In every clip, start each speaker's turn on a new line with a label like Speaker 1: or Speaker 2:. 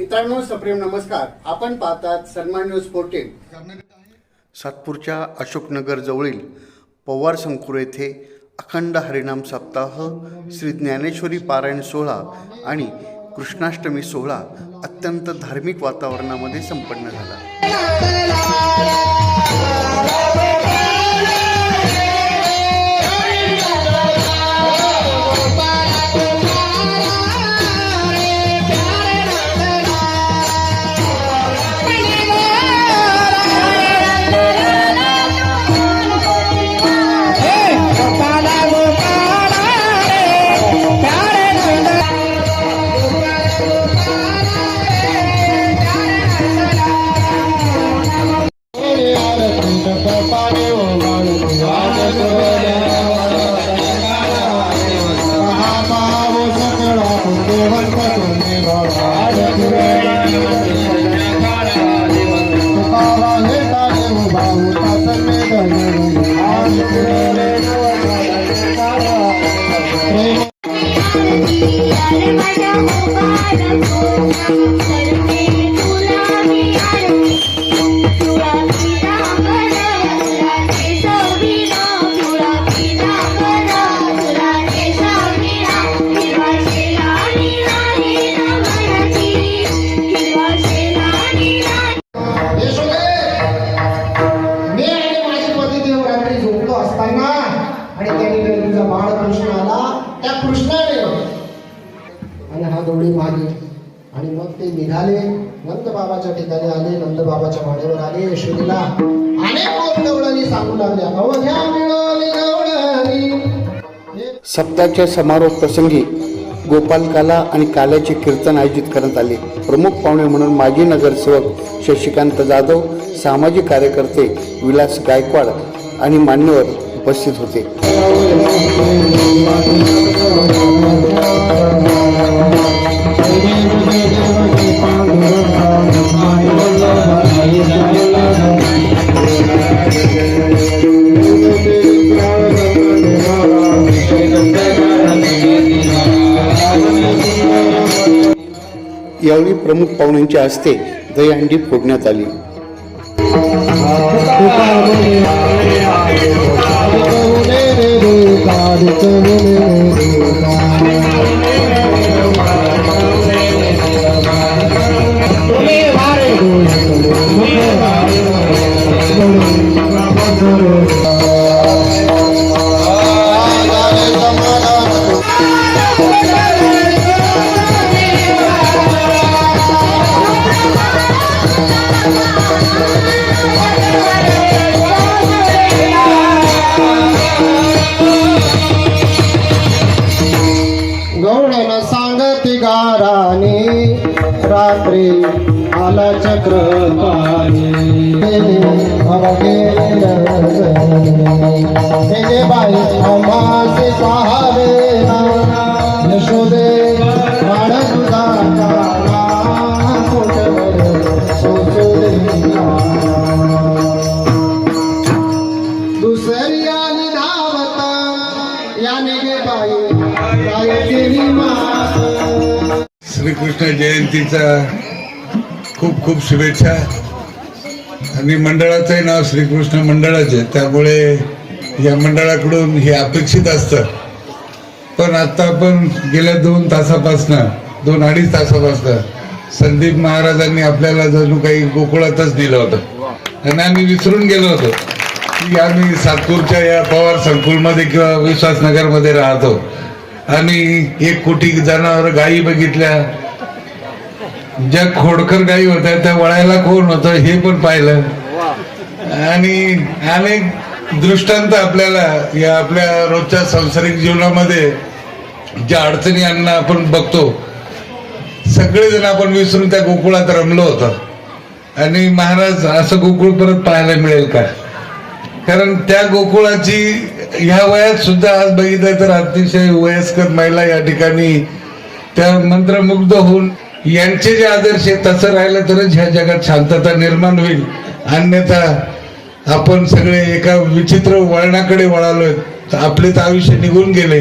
Speaker 1: मित्रांनो सप्रेम नमस्कार. आपण पाहतात सन्मान न्यूज फोर्टीन सातपूरच्या अशोकनगर जवळील पवार संकुर येथे अखंड हरिनाम सप्ताह श्री ज्ञानेश्वरी पारायण सोहळा आणि कृष्णाष्टमी सोहळा अत्यंत धार्मिक वातावरणामध्ये संपन्न झाला.
Speaker 2: I know. आणि मग ते निघाले. नंद बाबाच्या ठिकाणी आले. नंद बाबाच्या वाड्यावर आले. यशोदेला अनेक गवळणी सांगू लागल्या अवघ्या मिळवली गवळणी हे
Speaker 1: समारोप प्रसंगी गोपाल काला आणि काल्याचे कीर्तन आयोजित करण्यात आले. प्रमुख पाहुणे म्हणून माजी नगरसेवक शशिकांत जाधव सामाजिक कार्यकर्ते विलास गायकवाड आणि मान्यवर उपस्थित होते. यावेळी प्रमुख पाहुण्यांच्या हस्ते दहीहंडी फोडण्यात आली
Speaker 2: रात्री आला चक्रपाणी. अवघे बाई
Speaker 3: अम्मा जयंतीचा खूप खूप शुभेच्छा. आणि मंडळाचंही नाव श्रीकृष्ण मंडळाचे आहे. त्यामुळे या मंडळाकडून हे अपेक्षित असतं. पण आत्ता आपण गेल्या दोन तासापासनं दोन अडीच तासापासनं संदीप महाराजांनी आपल्याला जणू काही गोकुळातच दिलं होतं. आणि आम्ही विसरून गेलो होतो. की आम्ही सातपूरच्या या पवार संकुलमध्ये किंवा विश्वासनगरमध्ये राहतो. आणि एक कोटी जनावर गायी बघितल्या. ज्या खोडकर गायी होत्या त्या वळायला कोण होतं हे पण पाहिलं. आणि अनेक दृष्टांत आपल्याला या आपल्या रोजच्या सांसारिक जीवनामध्ये ज्या अडचणी यांना आपण बघतो सगळेजण आपण विसरून त्या गोकुळात रमलो होतो. आणि महाराज असं गोकुळ परत पाहायला मिळेल का? कारण त्या गोकुळाची ह्या वयात सुद्धा आज बघितलं तर अतिशय वयस्कर महिला या ठिकाणी त्या मंत्रमुग्ध होऊन यांचे जे आदर्श आहेत तसं राहिलं तरच ह्या जगात शांतता निर्माण होईल. अन्यथा आपण सगळे एका विचित्र वळणाकडे वळालोय. आपले तर आयुष्य निघून गेले.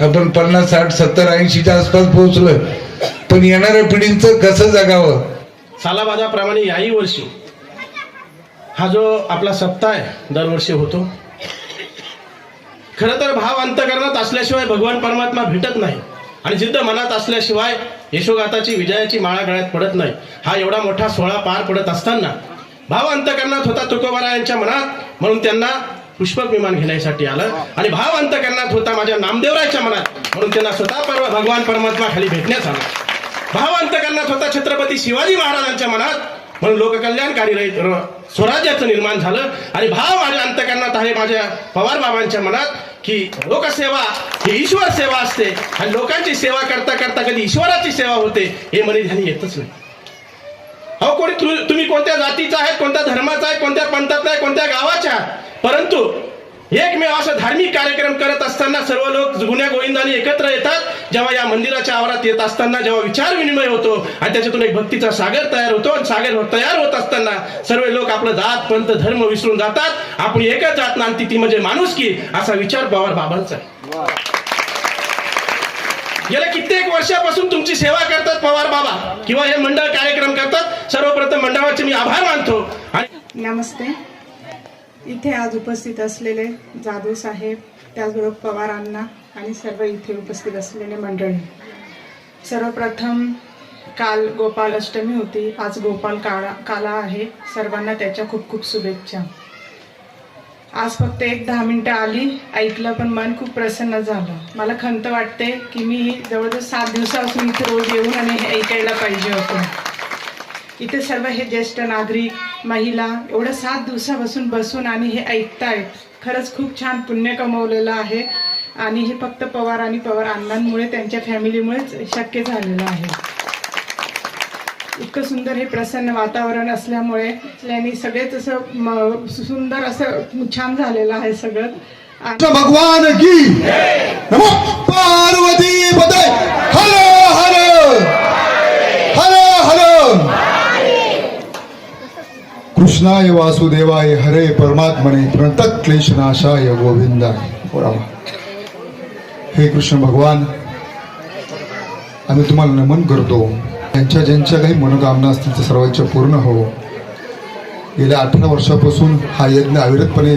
Speaker 3: आपण पन्नास साठ सत्तर ऐंशीच्या आसपास पोहोचलोय. पण येणाऱ्या पिढींचं कसं जगावं?
Speaker 4: सालाबादाप्रमाणे याही वर्षी हा जो आपला सप्ताह आहे दरवर्षी होतो. खरं तर भाव अंतकरणात असल्याशिवाय भगवान परमात्मा भेटत नाही. आणि जिद्द मनात असल्याशिवाय यशोगाताची विजयाची माळा गळ्यात पडत नाही. हा एवढा मोठा सोहळा पार पडत असताना भाव अंतकरणात होता तुकोबारायांच्या मनात. म्हणून त्यांना पुष्पक विमान घेण्यासाठी आलं. आणि भाव अंतकरणात होता माझ्या नामदेवरायच्या मनात. म्हणून त्यांना स्वतः पर्व भगवान परमात्मा खाली भेटण्यास आला. भाव अंतकरणात होता छत्रपती शिवाजी महाराजांच्या मनात. म्हणून लोककल्याणकारी स्वराज्याचं निर्माण झालं. आणि भाव माझ्या आहे माझ्या पवार बाबांच्या मनात की लोकसेवा ही ईश्वर सेवा असते. आणि लोकांची सेवा करता करता कधी ईश्वराची सेवा होते हे मनी ध्यानी येतच नाही. अहो कोणी तु- तुम्ही कोणत्या जातीचा आहे कोणत्या धर्माचा आहे कोणत्या पंथाचा आहे कोणत्या गावाच्या परंतु एकमेव असा धार्मिक कार्यक्रम करत असताना सर्व लोक गुन्ह्या गोविंदाने एकत्र येतात. जेव्हा या मंदिराच्या आवारात येत असताना जेव्हा विचार विनिमय होतो आणि त्याच्यातून एक भक्तीचा सागर तयार होतो आणि सागर तयार होत असताना सर्व लोक आपलं जात पंत धर्म विसरून जातात. आपण एकच जात नांदती ती म्हणजे माणूस की? असा विचार पवार बाबांचा गेल्या कित्येक वर्षापासून तुमची सेवा करतात पवार बाबा किंवा हे मंडळ कार्यक्रम करतात. सर्वप्रथम मंडळाचे मी आभार मानतो. आणि
Speaker 5: नमस्ते. इथे आज उपस्थित असलेले जाधव साहेब त्याचबरोबर पवार अण्णा आणि सर्व इथे उपस्थित असलेले मंडळी. सर्वप्रथम काल गोपाल अष्टमी होती. आज गोपाल काळा काला आहे. सर्वांना त्याच्या खूप खूप शुभेच्छा. आज फक्त एक दहा मिनटं आली. ऐकलं पण मन खूप प्रसन्न झालं. मला खंत वाटते की मी जवळजवळ सात दिवसापासून इथे रोज येऊन आणि हे ऐकायला पाहिजे होतं. इथे सर्व हे ज्येष्ठ नागरिक महिला एवढं सात दिवसापासून बसून आणि हे ऐकतायत. खरंच खूप छान पुण्य कमवलेलं आहे. आणि हे फक्त पवार आणि पवार अण्णांमुळे त्यांच्या फॅमिलीमुळेच शक्य झालेलं आहे. इतकं सुंदर हे प्रसन्न वातावरण असल्यामुळे त्यांनी सगळेच असं म- सुंदर असं छान झालेलं आहे सगळं.
Speaker 6: भगवान की नमो पार्वती पते हर हर हर हर कृष्णाय वासुदेवाय हरे परमात्मने प्रणतक क्लेशनाशाय गोविंदाय हे कृष्ण भगवान आम्ही तुम्हाला नमन करतो त्यांच्या ज्यांच्या काही मनोकामना असतील त्या सर्वांच्या पूर्ण हो गेल्या अठरा वर्षापासून हा यज्ञ अविरतपणे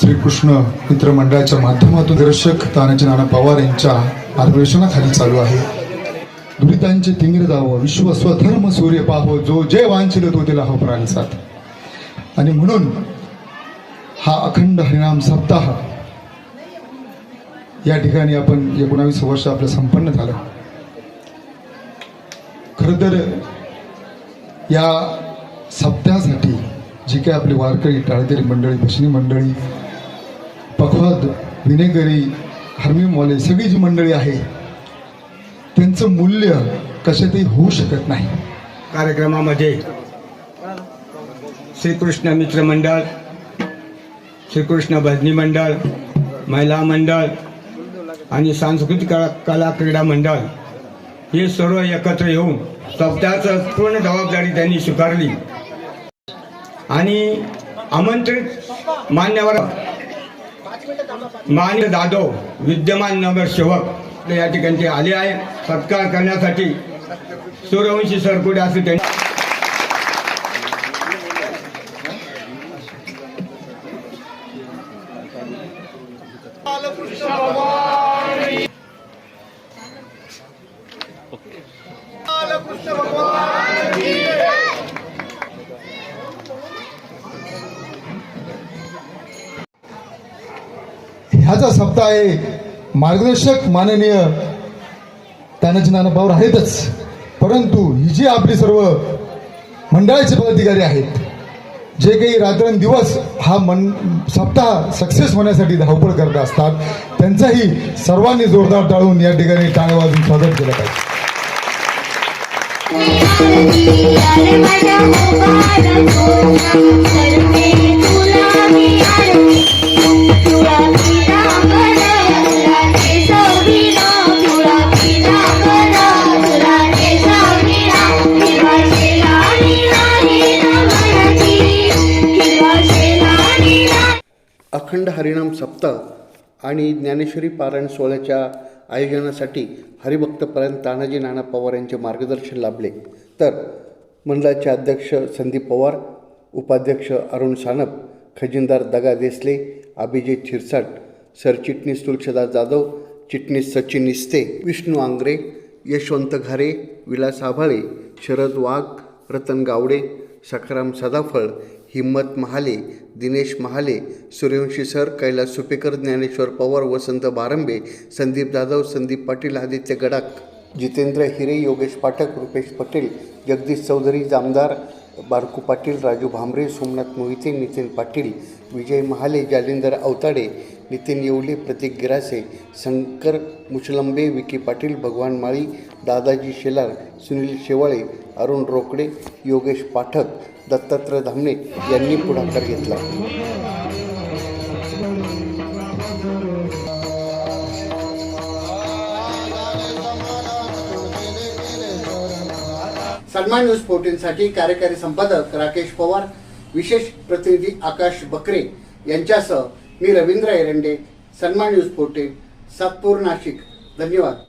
Speaker 6: श्रीकृष्ण मित्रमंडळाच्या माध्यमातून दर्शक तानाजी नाना पवार यांच्या मार्गदर्शनाखाली चालू आहे दुरितांचे तिंगरे जावं विश्व स्वधर्म सूर्य पाहो जो जे वांछिल तो तिला हो प्राणीसात. आणि म्हणून हा अखंड हरिनाम सप्ताह या ठिकाणी आपण एकोणावीस वर्ष आपलं संपन्न झालं. खरं तर या सप्त्यासाठी जी काही आपली वारकरी टाळतेरी मंडळी भजनी मंडळी पखवाद विनेगरी हार्मिमवाले सगळी जी मंडळी आहे त्यांचं मूल्य कशातही होऊ शकत नाही.
Speaker 7: कार्यक्रमामध्ये श्रीकृष्ण मित्र मंडळ श्रीकृष्ण भजनी मंडळ महिला मंडळ आणि सांस्कृतिक कला कला क्रीडा मंडळ हे सर्व एकत्र येऊन सप्ताहाचं पूर्ण जबाबदारी त्यांनी स्वीकारली. आणि आमंत्रित मान्यवर मान्य जाधव विद्यमान नगरसेवक या ठिकाणी आले आहे. सत्कार करण्यासाठी सूर्यवंशी सरकुडे असे त्यांनी
Speaker 6: ह्याचा सप्ताह आहे. मार्गदर्शक माननीय तानाजी नाना पवार आहेतच परंतु ही जी आपली सर्व मंडळाचे पदाधिकारी आहेत जे काही रात्रंदिवस हा मन सप्ताह सक्सेस होण्यासाठी धावपळ करत असतात त्यांचाही सर्वांनी जोरदार टाळून या ठिकाणी टाळ वाजून स्वागत केलं पाहिजे.
Speaker 1: अखंड हरिणाम सप्ताह आणि ज्ञानेश्वरी पारायण सोहळ्याच्या आयोजनासाठी हरिभक्तपर्यंत तानाजी नाना पवार यांचे मार्गदर्शन लाभले. तर मंडळाचे अध्यक्ष संदीप पवार उपाध्यक्ष अरुण सानप खजिनदार दगा देसले अभिजित शिरसाट सरचिटणीस तुलसीदास जाधव चिटणीस सचिन निस्ते विष्णू आंग्रे यशवंत घारे विलास आभाळे शरद वाघ रतन गावडे सखाराम सदाफळ हिम्मत महाले दिनेश महाले सूर्यवंशी सर कैलास सुपेकर ज्ञानेश्वर पवार वसंत बारंबे संदीप जाधव संदीप पाटील आदित्य गडाख जितेंद्र हिरे योगेश पाठक रुपेश पटेल जगदीश चौधरी जामदार बारकू पाटील राजू भांबरे सोमनाथ मोहिते नितीन पाटील विजय महाले जालिंदर अवताडे नितीन येवले प्रतीक गिरासे शंकर मुचलंबे विकी पाटील भगवान माळी दादाजी शेलार सुनील शेवाळे अरुण रोकडे योगेश पाठक दत्तात्रय धामणे यांनी पुढाकार घेतला. सन्मान न्यूज फोर्टीनसाठी कार्यकारी संपादक राकेश पवार विशेष प्रतिनिधी आकाश बकरे यांच्यासह मी रवींद्र एरंडे सन्मान न्यूज फोर्टीन सातपूर नाशिक. धन्यवाद.